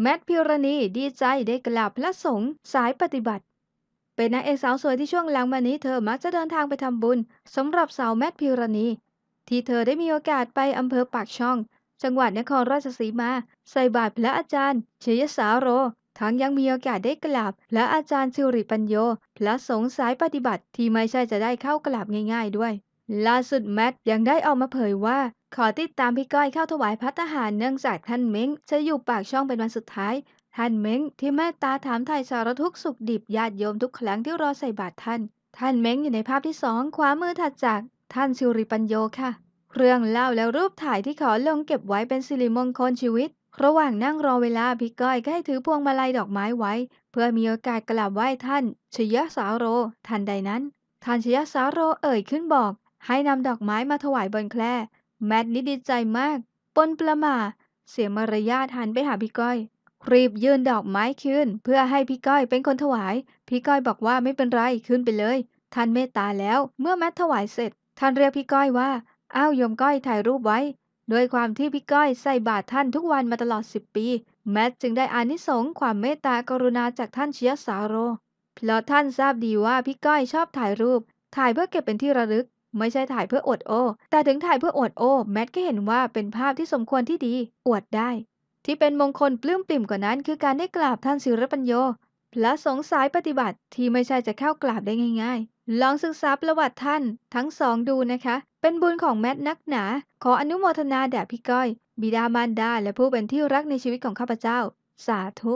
แมทพิรณีดีใจได้กราบพระสงฆ์สายปฏิบัติ เป็นนางเอกสาวสวยที่ช่วงหลังมานี้เธอมักจะเดินทางไปทำบุญสำหรับสาวแมทพิรณี ที่เธอได้มีโอกาสไปอำเภอปากช่อง จังหวัดนครราชสีมา ใส่บาตรพระอาจารย์เชยสาโร ทั้งยังมีโอกาสได้กราบพระอาจารย์สิริปัญโย พระสงฆ์สายปฏิบัติที่ไม่ใช่จะได้เข้ากราบง่าย ๆด้วย ล่าสุดแมทยังได้ออกมาเผยว่า ขอติดตามพี่ก้อยเข้าถวายพัตหารเนื่องจากท่านเม้งจะอยู่ปากช่องเป็นวันสุดท้าย ท่านเม้งที่เมตตาถามไถ่สารทุกข์สุขดิบญาติโยมทุกครั้งที่รอใส่บาตรท่าน ท่านเม้งอยู่ในภาพที่สองขวามือถัดจากท่านสิริปัญโยค่ะ เรื่องเล่าและรูปถ่ายที่ขอลงเก็บไว้เป็นสิริมงคลชีวิต ระหว่างนั่งรอเวลาพี่ก้อยก็ให้ถือพวงมาลัยดอกไม้ไว้ เพื่อมีโอกาสกราบไหว้ท่านชยสาโร ทันใดนั้นท่านชยสาโรเอ่ยขึ้นบอก ให้นำดอกไม้มาถวายบนแคร่แมทนี่ดีใจมาก ปนประมา เสียมารยาทหันไปหาพี่ก้อย รีบยื่นดอกไม้คืนเพื่อให้พี่ก้อยเป็นคนถวาย พี่ก้อยบอกว่าไม่เป็นไรขึ้นไปเลย ท่านเมตตาแล้ว เมื่อแมทถวายเสร็จ ท่านเรียกพี่ก้อยว่า อ้าวโยมก้อยถ่ายรูปไว้ด้วยความที่พี่ก้อยใส่บาตรท่านทุกวันมาตลอด 10 ปี แมทจึงได้อานิสงส์ความเมตตากรุณาจากท่านเชียสาโรเพราะท่านทราบดีว่าพี่ก้อยชอบถ่ายรูป ถ่ายเพื่อเก็บเป็นที่ระลึก ไม่ใช่ถ่ายเพื่ออวดโอ้ แต่ถึงถ่ายเพื่ออวดโอ้แมทก็เห็นว่าเป็นภาพที่สมควรที่ดี อวดได้ ที่เป็นมงคลปลื้มปริ่มกว่านั้น คือการได้กราบท่านศิรปัญโยพระสงสายปฏิบัติที่ไม่ใช่จะเข้ากราบได้ง่าย ๆ ลองศึกษาประวัติท่านทั้งสองดูนะคะ เป็นบุญของแมทนักหนา ขออนุโมทนาแด่พี่ก้อย บิดามารดาและผู้เป็นที่รักในชีวิตของข้าพเจ้า สาธุ